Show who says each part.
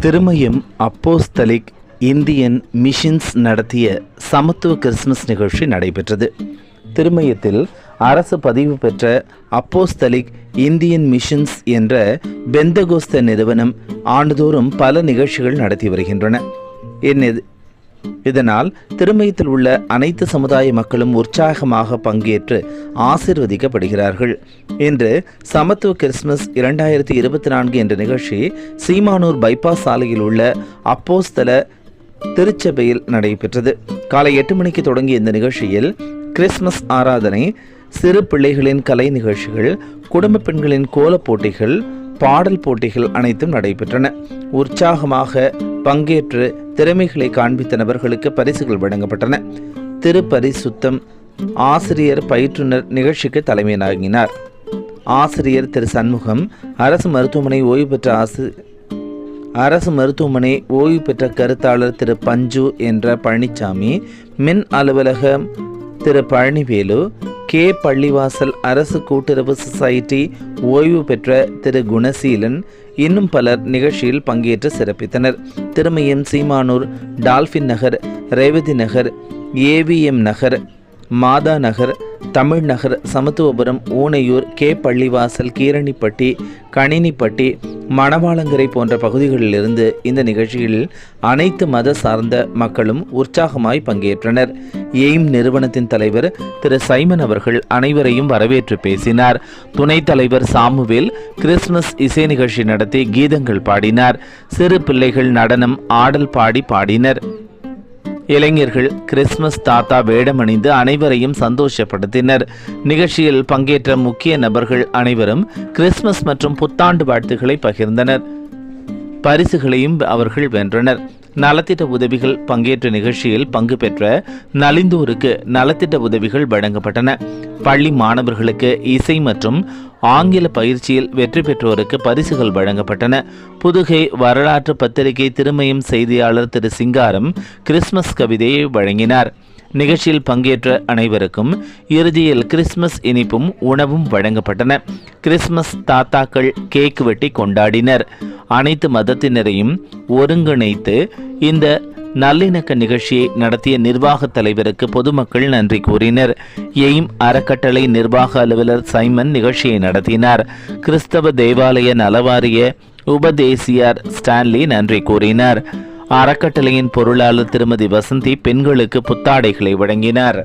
Speaker 1: Thirumayam apostolic Indian machines நடத்திய சமத்துவ Christmas நிகழ்ச்சி நடைபெற்றது. திருமயத்தில் அரசு பதிவு பெற்ற அப்போஸ்தலிக் இந்தியன் மிஷின்ஸ் என்ற பெந்தகோஸ்த நிறுவனம் ஆண்டுதோறும் பல நிகழ்ச்சிகள் நடத்தி வருகின்றன. என்னது இதனால் திருமயத்தில் உள்ள அனைத்து சமுதாய மக்களும் உற்சாகமாக பங்கேற்று ஆசிர்வதிக்கப்படுகிறார்கள். இன்று சமத்துவ கிறிஸ்துமஸ் இரண்டாயிரத்தி இருபத்தி நான்கு என்ற நிகழ்ச்சி சீமானூர் பைபாஸ் சாலையில் உள்ள அப்போஸ்தல திருச்சபையில் நடைபெற்றது. காலை எட்டு மணிக்கு தொடங்கிய இந்த நிகழ்ச்சியில் கிறிஸ்துமஸ் ஆராதனை சிறு பிள்ளைகளின் கலை நிகழ்ச்சிகள் குடும்ப பெண்களின் கோலப் போட்டிகள் பாடல் போட்டிகள் அனைத்தும் நடைபெற்றன. உற்சாகமாக பங்கேற்று திறமைகளை காண்பித்த நபர்களுக்கு பரிசுகள் வழங்கப்பட்டன. திருப்பரிசுத்தம் ஆசிரியர் பயிற்றுனர் நிகழ்ச்சிக்கு தலைமையினாகினார். ஆசிரியர் திரு சண்முகம் அரசு மருத்துவமனை ஓய்வு பெற்ற ஆசி அரசு மருத்துவமனை ஓய்வு பெற்ற கருத்தாளர் திரு பஞ்சு என்ற பழனிசாமி மின் அலுவலகம் திரு பழனிவேலு கே. பள்ளிவாசல் அரசு கூட்டுறவு சொசைட்டி ஓய்வு பெற்ற திரு குணசீலன் இன்னும் பலர் நிகழ்ச்சியில் பங்கேற்று சிறப்பித்தனர். Thirumayam Seemanur Dolphin Nagar Revathi Nagar AVM Nagar Matha Nagar Tamil Nagar Samathuvapuram Oonaiyur K. Pallivasal Keeranipatti Kaninipatti மணவாளங்கரை போன்ற பகுதிகளிலிருந்து இந்த நிகழ்ச்சியில் அனைத்து மத சார்ந்த மக்களும் உற்சாகமாய் பங்கேற்றனர். எய்ம் நிறுவனத்தின் தலைவர் திரு. சைமன் அவர்கள் அனைவரையும் வரவேற்று பேசினார். துணைத் தலைவர் சாமுவேல் கிறிஸ்துமஸ் இசை நிகழ்ச்சி நடத்தி கீதங்கள் பாடினார். சிறு பிள்ளைகள் நடனம் ஆடல் பாடி பாடினர். இளைஞர்கள் கிறிஸ்துமஸ் தாத்தா வேடமணிந்து அனைவரையும் சந்தோஷப்படுத்தினர். நிகழ்ச்சியில் பங்கேற்ற முக்கிய நபர்கள் அனைவரும் கிறிஸ்துமஸ் மற்றும் புத்தாண்டு வாழ்த்துக்களை பகிர்ந்தனர். பரிசுகளையும் அவர்கள் வென்றனர். நலத்திட்ட உதவிகள் பங்கேற்ற நிகழ்ச்சியில் பங்கு பெற்ற நலிந்தோருக்கு நலத்திட்ட உதவிகள் வழங்கப்பட்டன. பள்ளி மாணவர்களுக்கு இசை மற்றும் ஆங்கில பயிற்சியில் வெற்றி பெற்றோருக்கு பரிசுகள் வழங்கப்பட்டன. புதுகை வரலாற்று பத்திரிகை திருமயம் செய்தியாளர் திரு சிங்காரம் கிறிஸ்துமஸ் கவிதையை வழங்கினார். நிகழ்ச்சியில் பங்கேற்ற அனைவருக்கும் இறுதியில் கிறிஸ்துமஸ் இனிப்பும் உணவும் வழங்கப்பட்டன. கிறிஸ்துமஸ் தாத்தாக்கள் கேக் வெட்டி கொண்டாடினர். அனைத்து மதத்தினரையும் ஒருங்கிணைத்து இந்த நல்லிணக்க நிகழ்ச்சியை நடத்திய நிர்வாக தலைவருக்கு பொதுமக்கள் நன்றி கூறினர். எய்ம் அறக்கட்டளை நிர்வாக அலுவலர் சைமன் நிகழ்ச்சியை நடத்தினார். கிறிஸ்தவ தேவாலய நலவாரிய உபதேசியார் ஸ்டான்லி நன்றி கூறினார். அறக்கட்டளையின் பொருளாளர் திருமதி வசந்தி பெண்களுக்கு புத்தாடைகளை வழங்கினார்.